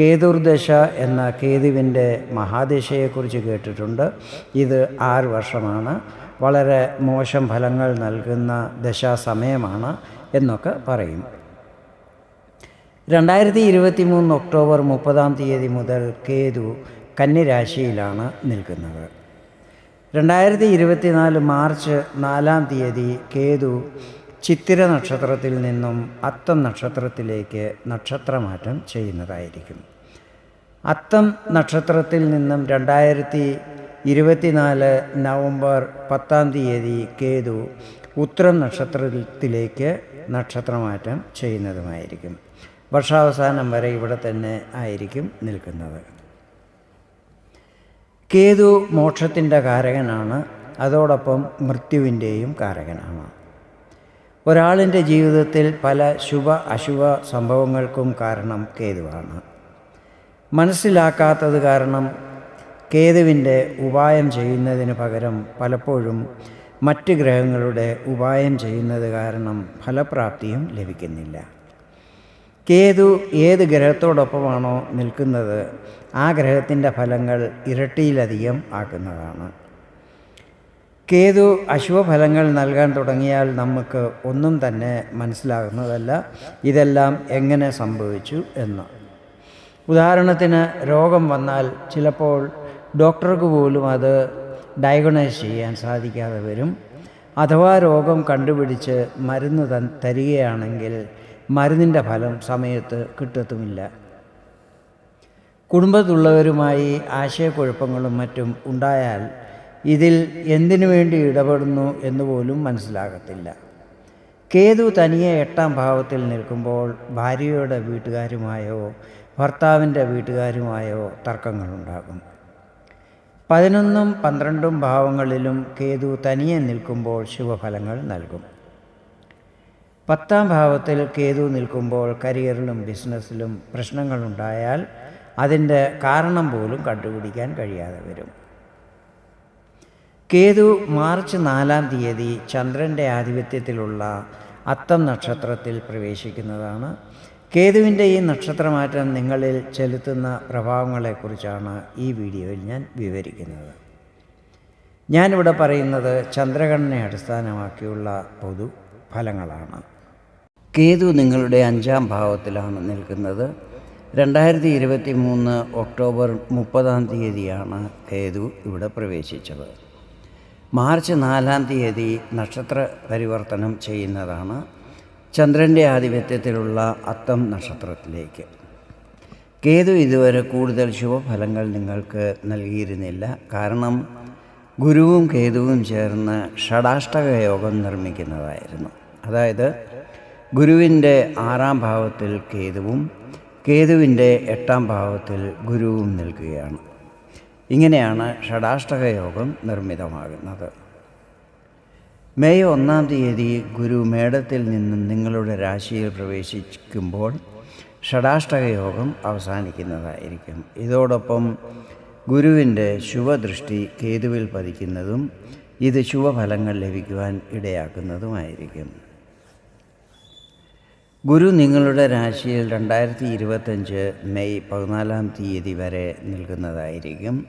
കേതുർദശ എന്ന കേതുവിന്റെ മഹാദശയെക്കുറിച്ച് കേട്ടിട്ടുണ്ട്. ഇത് ആറ് വർഷമാണ്. വളരെ മോശം ഫലങ്ങൾ നൽകുന്ന ദശാസമയമാണ് എന്നൊക്കെ പറയും. രണ്ടായിരത്തി ഇരുപത്തി മൂന്ന് ഒക്ടോബർ മുപ്പതാം തീയതി മുതൽ കേതു കന്നിരാശിയിലാണ് നിൽക്കുന്നത്. രണ്ടായിരത്തി ഇരുപത്തിനാല് മാർച്ച് നാലാം തീയതി കേതു ചിത്തിര നക്ഷത്രത്തിൽ നിന്നും അത്തം നക്ഷത്രത്തിലേക്ക് നക്ഷത്രമാറ്റം ചെയ്യുന്നതായിരിക്കും. അത്തം നക്ഷത്രത്തിൽ നിന്നും രണ്ടായിരത്തി ഇരുപത്തിനാല് നവംബർ പത്താം തീയതി കേതു ഉത്തരം നക്ഷത്രത്തിലേക്ക് നക്ഷത്രമാറ്റം ചെയ്യുന്നതുമായിരിക്കും. വർഷാവസാനം വരെ ഇവിടെ തന്നെ ആയിരിക്കും നിൽക്കുന്നത്. കേതു മോക്ഷത്തിന്റെ കാരകനാണ്. അതോടൊപ്പം മൃത്യുവിന്റെയും കാരകനാണ്. ഒരാളിന്റെ ജീവിതത്തിൽ പല ശുഭ അശുഭ സംഭവങ്ങൾക്കും കാരണം കേതുവാണ്. മനസ്സിലാക്കാത്തത് കാരണം കേതുവിന്റെ ഉപായം ചെയ്യുന്നതിന് പകരം പലപ്പോഴും മറ്റ് ഗ്രഹങ്ങളുടെ ഉപായം ചെയ്യുന്നത് കാരണം ഫലപ്രാപ്തിയും ലഭിക്കുന്നില്ല. കേതു ഏത് ഗ്രഹത്തോടൊപ്പമാണോ നിൽക്കുന്നത് ആ ഗ്രഹത്തിന്റെ ഫലങ്ങൾ ഇരട്ടിയിലധികം ആക്കുന്നതാണ്. കേതു അശുഭഫലങ്ങൾ നൽകാൻ തുടങ്ങിയാൽ നമുക്ക് ഒന്നും തന്നെ മനസ്സിലാകുന്നതല്ല ഇതെല്ലാം എങ്ങനെ സംഭവിച്ചു എന്ന്. ഉദാഹരണത്തിന് രോഗം വന്നാൽ ചിലപ്പോൾ ഡോക്ടർക്ക് പോലും അത് ഡയഗ്നോസ് ചെയ്യാൻ സാധിക്കാതെ വരും. അഥവാ രോഗം കണ്ടുപിടിച്ച് മരുന്ന് തൻ തരികയാണെങ്കിൽ മരുന്നിന്റെ ഫലം സമയത്ത് കിട്ടത്തുമില്ല. കുടുംബത്തുള്ളവരുമായി ആശയക്കുഴപ്പങ്ങളും മറ്റും ഉണ്ടായാൽ ഇതിൽ എന്തിനു വേണ്ടി ഇടപെടുന്നു എന്ന് പോലും മനസ്സിലാകത്തില്ല. കേതു തനിയെ എട്ടാം ഭാവത്തിൽ നിൽക്കുമ്പോൾ ഭാര്യയുടെ വീട്ടുകാരുമായോ ഭർത്താവിന്റെ വീട്ടുകാരുമായോ തർക്കങ്ങളുണ്ടാകും. പതിനൊന്നും പന്ത്രണ്ടും ഭാവങ്ങളിലും കേതു തനിയെ നിൽക്കുമ്പോൾ ശുഭഫലങ്ങൾ നൽകും. പത്താം ഭാവത്തിൽ കേതു നിൽക്കുമ്പോൾ കരിയറിലും ബിസിനസ്സിലും പ്രശ്നങ്ങളുണ്ടായാൽ അതിന്റെ കാരണം പോലും കണ്ടുപിടിക്കാൻ കഴിയാതെ വരും. കേതു മാർച്ച് നാലാം തീയതി ചന്ദ്രന്റെ ആധിപത്യത്തിലുള്ള അത്തം നക്ഷത്രത്തിൽ പ്രവേശിക്കുന്നതാണ്. കേതുവിന്റെ ഈ നക്ഷത്രമാറ്റം നിങ്ങളിൽ ചെലുത്തുന്ന പ്രഭാവങ്ങളെക്കുറിച്ചാണ് ഈ വീഡിയോയിൽ ഞാൻ വിവരിക്കുന്നത്. ഞാനിവിടെ പറയുന്നത് ചന്ദ്രഗണനെ അടിസ്ഥാനമാക്കിയുള്ള പൊതു ഫലങ്ങളാണ്. കേതു നിങ്ങളുടെ അഞ്ചാം ഭാവത്തിലാണ് നിൽക്കുന്നത്. രണ്ടായിരത്തി ഇരുപത്തി മൂന്ന് ഒക്ടോബർ മുപ്പതാം തീയതിയാണ് കേതു ഇവിടെ പ്രവേശിച്ചത്. മാർച്ച് നാലാം തീയതി നക്ഷത്ര പരിവർത്തനം ചെയ്യുന്നതാണ്. ചന്ദ്രന്റെ ആധിപത്യത്തിലുള്ള അത്തം നക്ഷത്രത്തിലേക്ക്. കേതു ഇതുവരെ കൂടുതൽ ശുഭഫലങ്ങൾ നിങ്ങൾക്ക് നൽകിയിരുന്നില്ല. കാരണം ഗുരുവും കേതുവും ചേർന്ന് ഷടാഷ്ടക യോഗം നിർമ്മിക്കുന്നതായിരുന്നു. അതായത് ഗുരുവിന്റെ ആറാം ഭാവത്തിൽ കേതുവും കേതുവിന്റെ എട്ടാം ഭാവത്തിൽ ഗുരുവും നിൽക്കുകയാണ്. ഇങ്ങനെയാണ് ഷടാഷ്ടക യോഗം നിർമ്മിതമാകുന്നത്. മെയ് ഒന്നാം തീയതി ഗുരു മേടത്തിൽ നിന്നും നിങ്ങളുടെ രാശിയിൽ പ്രവേശിക്കുമ്പോൾ ഷടാഷ്ടക യോഗം അവസാനിക്കുന്നതായിരിക്കും. ഇതോടൊപ്പം ഗുരുവിന്റെ ശുഭദൃഷ്ടി കേതുവിൽ പതിക്കുന്നതും ഇത് ശുഭഫലങ്ങൾ ലഭിക്കുവാൻ ഇടയാക്കുന്നതുമായിരിക്കും. ഗുരു നിങ്ങളുടെ രാശിയിൽ രണ്ടായിരത്തി ഇരുപത്തഞ്ച് മെയ് പതിനാലാം തീയതി വരെ നിൽക്കുന്നതായിരിക്കും.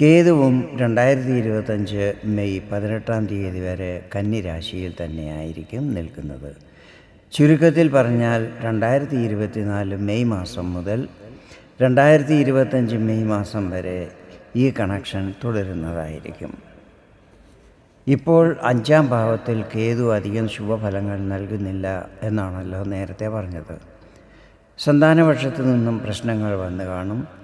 കേതുവും രണ്ടായിരത്തി ഇരുപത്തഞ്ച് മെയ് പതിനെട്ടാം തീയതി വരെ കന്നിരാശിയിൽ തന്നെയായിരിക്കും നിൽക്കുന്നത്. ചുരുക്കത്തിൽ പറഞ്ഞാൽ രണ്ടായിരത്തി ഇരുപത്തിനാല് മെയ് മാസം മുതൽ രണ്ടായിരത്തി ഇരുപത്തഞ്ച് മെയ് മാസം വരെ ഈ കണക്ഷൻ തുടരുന്നതായിരിക്കും. ഇപ്പോൾ അഞ്ചാം ഭാവത്തിൽ കേതു അധികം ശുഭഫലങ്ങൾ നൽകുന്നില്ല എന്നാണല്ലോ നേരത്തെ പറഞ്ഞത്. സന്താനപക്ഷത്തു നിന്നും പ്രശ്നങ്ങൾ വന്നു കാണും.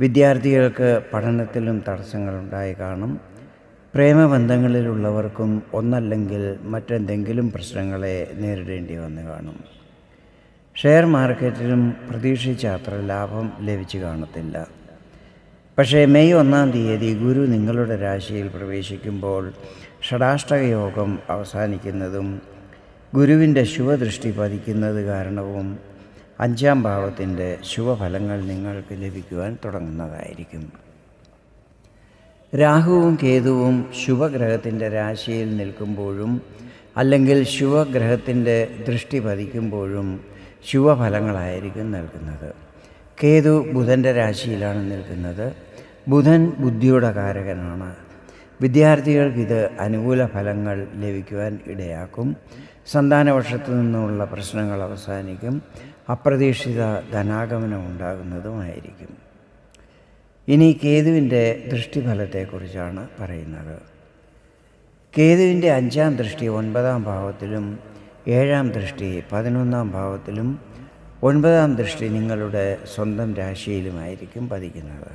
വിദ്യാർത്ഥികൾക്ക് പഠനത്തിലും തടസ്സങ്ങളുണ്ടായി കാണും. പ്രേമബന്ധങ്ങളിലുള്ളവർക്കും ഒന്നല്ലെങ്കിൽ മറ്റെന്തെങ്കിലും പ്രശ്നങ്ങളെ നേരിടേണ്ടി വന്നു കാണും. ഷെയർ മാർക്കറ്റിലും പ്രതീക്ഷിച്ച അത്ര ലാഭം ലഭിച്ചു കാണത്തില്ല. പക്ഷേ മെയ് ഒന്നാം തീയതി ഗുരു നിങ്ങളുടെ രാശിയിൽ പ്രവേശിക്കുമ്പോൾ ഷടാഷ്ടക യോഗം അവസാനിക്കുന്നതും ഗുരുവിന്റെ ശുഭദൃഷ്ടി പതിക്കുന്നത് കാരണവും അഞ്ചാം ഭാവത്തിന്റെ ശുഭഫലങ്ങൾ നിങ്ങൾക്ക് ലഭിക്കുവാൻ തുടങ്ങുന്നതായിരിക്കും. രാഹുവും കേതുവും ശുഭഗ്രഹത്തിന്റെ രാശിയിൽ നിൽക്കുമ്പോഴും അല്ലെങ്കിൽ ശുഭഗ്രഹത്തിന്റെ ദൃഷ്ടി പതിക്കുമ്പോഴും ശുഭഫലങ്ങളായിരിക്കും നൽകുന്നത്. കേതു ബുധന്റെ രാശിയിലാണ് നിൽക്കുന്നത്. ബുധൻ ബുദ്ധിയുടെ കാരകനാണ്. വിദ്യാർത്ഥികൾക്ക് ഇത് അനുകൂല ഫലങ്ങൾ ലഭിക്കുവാൻ ഇടയാക്കും. സന്താനവർഷത്തു നിന്നുള്ള പ്രശ്നങ്ങൾ അവസാനിക്കും. അപ്രതീക്ഷിത ധനാഗമനം ഉണ്ടാകുന്നതുമായിരിക്കും. ഇനി കേതുവിന്റെ ദൃഷ്ടിഫലത്തെക്കുറിച്ചാണ് പറയുന്നത്. കേതുവിന്റെ അഞ്ചാം ദൃഷ്ടി ഒൻപതാം ഭാവത്തിലും ഏഴാം ദൃഷ്ടി പതിനൊന്നാം ഭാവത്തിലും ഒൻപതാം ദൃഷ്ടി നിങ്ങളുടെ സ്വന്തം രാശിയിലുമായിരിക്കും പതിക്കുന്നത്.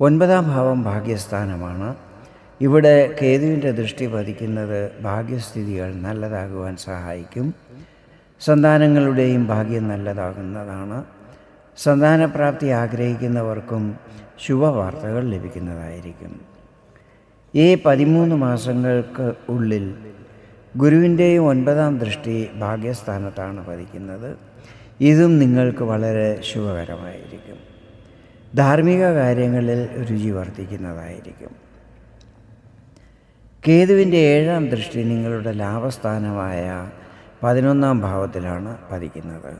ഒൻപതാം ഭാവം ഭാഗ്യസ്ഥാനമാണ്. ഇവിടെ കേതുവിന്റെ ദൃഷ്ടി പതിക്കുന്നത് ഭാഗ്യസ്ഥിതികൾ നല്ലതാകുവാൻ സഹായിക്കും. സന്താനങ്ങളുടെയും ഭാഗ്യം നല്ലതാകുന്നതാണ്. സന്താനപ്രാപ്തി ആഗ്രഹിക്കുന്നവർക്കും ശുഭവാർത്തകൾ ലഭിക്കുന്നതായിരിക്കും. ഈ പതിമൂന്ന് മാസങ്ങൾക്ക് ഉള്ളിൽ ഗുരുവിന്റെയും ഒൻപതാം ദൃഷ്ടി ഭാഗ്യസ്ഥാനത്താണ് പതിക്കുന്നത്. ഇതും നിങ്ങൾക്ക് വളരെ ശുഭകരമായിരിക്കും. ധാർമ്മിക കാര്യങ്ങളിൽ രുചി വർദ്ധിക്കുന്നതായിരിക്കും. കേതുവിന്റെ ഏഴാം ദൃഷ്ടി നിങ്ങളുടെ ലാഭസ്ഥാനമായ പതിനൊന്നാം ഭാവത്തിലാണ് പതിക്കുന്നത്.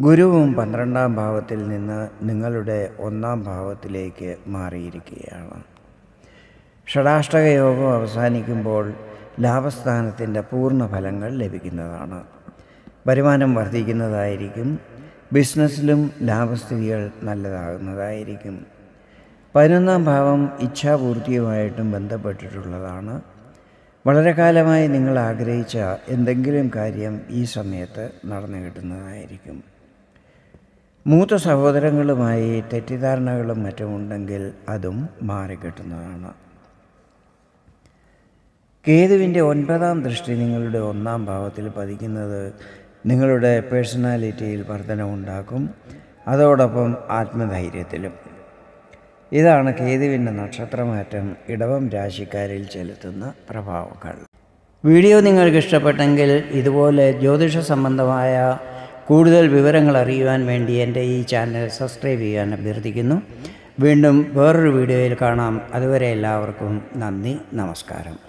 ഗുരുവും പന്ത്രണ്ടാം ഭാവത്തിൽ നിന്ന് നിങ്ങളുടെ ഒന്നാം ഭാവത്തിലേക്ക് മാറിയിരിക്കുകയാണ്. ഷടാഷ്ടക യോഗം അവസാനിക്കുമ്പോൾ ലാഭസ്ഥാനത്തിന്റെ പൂർണ ഫലങ്ങൾ ലഭിക്കുന്നതാണ്. വരുമാനം വർദ്ധിക്കുന്നതായിരിക്കും. ബിസിനസ്സിലും ലാഭസ്ഥിതികൾ നല്ലതാകുന്നതായിരിക്കും. പതിനൊന്നാം ഭാവം ഇച്ഛാപൂർത്തിയുമായിട്ടും ബന്ധപ്പെട്ടിട്ടുള്ളതാണ്. വളരെ കാലമായി നിങ്ങൾ ആഗ്രഹിച്ച എന്തെങ്കിലും കാര്യം ഈ സമയത്ത് നടന്നു കിട്ടുന്നതായിരിക്കും. മൂത്ത സഹോദരങ്ങളുമായി തെറ്റിദ്ധാരണകളും മറ്റും ഉണ്ടെങ്കിൽ അതും മാറിക്കിട്ടുന്നതാണ്. കേതുവിന്റെ ഒൻപതാം ദൃഷ്ടി നിങ്ങളുടെ ഒന്നാം ഭാവത്തിൽ പതിക്കുന്നത് നിങ്ങളുടെ പേഴ്സണാലിറ്റിയിൽ വർധനമുണ്ടാക്കും അതോടൊപ്പം ആത്മധൈര്യത്തിലും. ഇതാണ് കേതുവിന്റെ നക്ഷത്രമാറ്റം. ഇടവം രാശിക്കാരിൽ ചെലുത്തുന്ന പ്രഭാവങ്ങൾ. വീഡിയോ നിങ്ങൾക്ക് ഇഷ്ടപ്പെട്ടെങ്കിൽ ഇതുപോലെ ജ്യോതിഷ സംബന്ധമായ കൂടുതൽ വിവരങ്ങൾ അറിയുവാൻ വേണ്ടി എന്റെ ഈ ചാനൽ സബ്സ്ക്രൈബ് ചെയ്യാൻ അഭ്യർത്ഥിക്കുന്നു. വീണ്ടും വേറൊരു വീഡിയോയിൽ കാണാം. അതുവരെ എല്ലാവർക്കും നന്ദി നമസ്കാരം.